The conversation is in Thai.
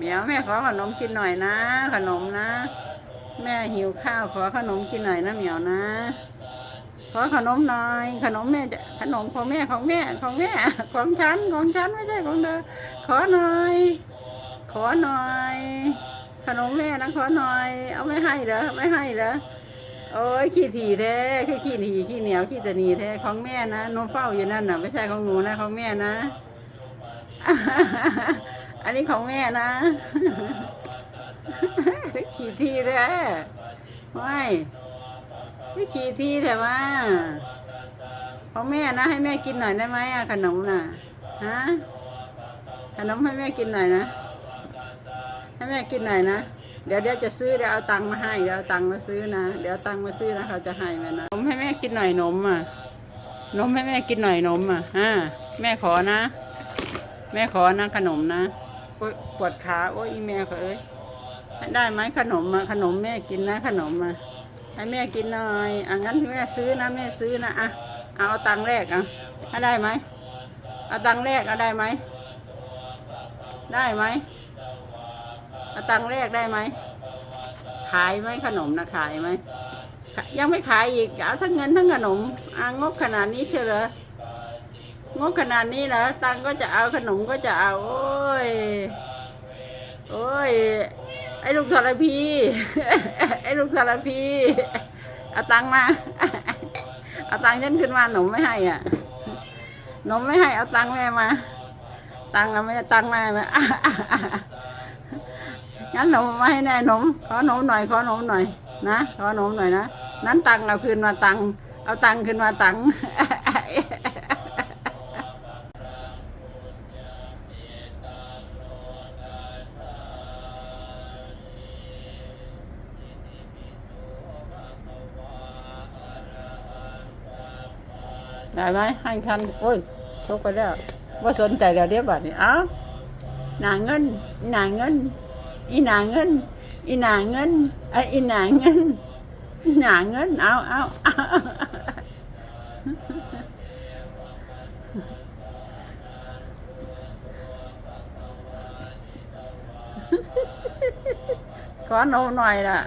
เหมียวแม่ขอขนมกินหน่อยนะ ขนมนะ แม่หิวข้าวขอขนมกินหน่อยนะเหมียวนะ ขอขนมหน่อย ขนมแม่จะขนมของแม่ของแม่ของแม่ของฉันของฉันไม่ใช่ของเธอขอหน่อย ขอหน่อย ขนมแม่นะขอหน่อย เอาไม่ให้เหรอไม่ให้เหรอโอ้ยขี้ถี่แท้ขี้ขี้ถี่ขี้เหนียวขี้ตะนีแท้ของแม่นะหนูเฝ้าอยู่นั่นน่ะ ไม่ใช่ของหนูนะของแม่นะ อันนี้ของแม่นะ ขี้ที่แท้ไม่ไม่ขี้ที่แต่ว่าของแม่นะ ให้แม่กินหน่อยได้ไหมอะขนมน่ะฮะขนมให้แม่กินหน่อยนะให้แม่กินหน่อยนะเดี๋ยวเดี๋ยวจะซื้อเดี๋ยวเอาตังค์มาให้เดี๋ยวเอาตังค์มาซื้อนะเดี๋ยวเอาตังค์มาซื้อนะเขาจะให้แม่นะนมให้แม่กินหน่อยนมอะนมให้แม่กินหน่อยนมอะฮะแม่ขอนะ แม่ขอนะขนมนะ ปวดขาโอ้ยอีแม่เขาเอ้ยได้ไหมขนมมาขนมแม่กินนะ ขนมมาให้แม่กินหน่อยอะงั้นแม่ซื้อนะแม่ซื้อนะอะเอาเอาตังค์แรกอะให้ได้ไหมเอาตังค์แรกเอาได้ไหมได้ไหมเอาตังค์แรกได้ไหมขายไหมขนมนะขายไหมยังไม่ขายอีกเอาทั้งเงินทั้งขนมอะงบขนาดนี้เชียวเหรอ งบขนาดนี้เหรอตังก็จะเอาขนมก็จะเอา โอ้ย โอ้ย ไอ้ลูกทรพีไอ้ลูกทรพีเอาตังมา เอาตังค์ฉันขึ้นมาหนมไม่ให้อะหนมไม่ให้เอาตังแม่มา ตังเอาไม่ได้ตังแม่มางั้นหนมมาให้แน่หนม ขอหนมหน่อย ขอหนมหน่อยนะ ขอหนมหน่อยนะ นั้นตังเอาคืนมาตัง เอาตังค์คืนมาตัง ได้ไหมให้คันโอ้ยโชกไปแล้วว่าสนใจแล้วเรียบร้อยนี่เอ้าหนาเงินหนาเงิน อีหนาเงิน อีหนาเงินไออีหนาเงินหนาเงินเอาเอาเอาขอโนมหน่อยล่ะ